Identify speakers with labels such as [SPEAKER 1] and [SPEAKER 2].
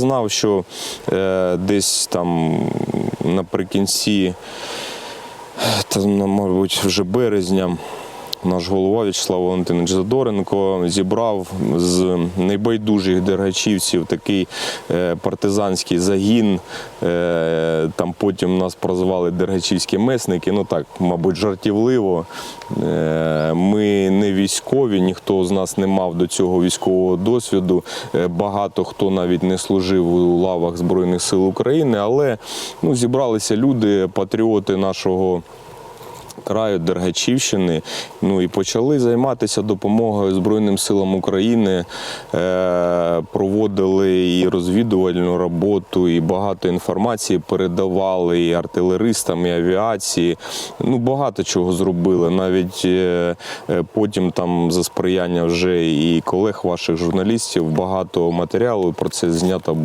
[SPEAKER 1] Знав, що е, десь там наприкінці, там, ну, мабуть, вже березня. Наш голова В'ячеслав Валентинович Задоренко зібрав з найбайдужих дергачівців такий е, партизанський загін. Е, там потім нас прозвали дергачівські месники. Ну так, мабуть, жартівливо. Е, ми не військові, ніхто з нас не мав до цього військового досвіду. Багато хто навіть не служив у лавах Збройних сил України, але ну, зібралися люди, патріоти нашого краю Дергачівщини. Ну і почали займатися допомогою Збройним силам України. Е, проводили і розвідувальну роботу, і багато інформації передавали і артилеристам, і авіації. Ну багато чого зробили. Навіть е, е, потім там за сприяння вже і колег ваших журналістів багато матеріалу про це знято було.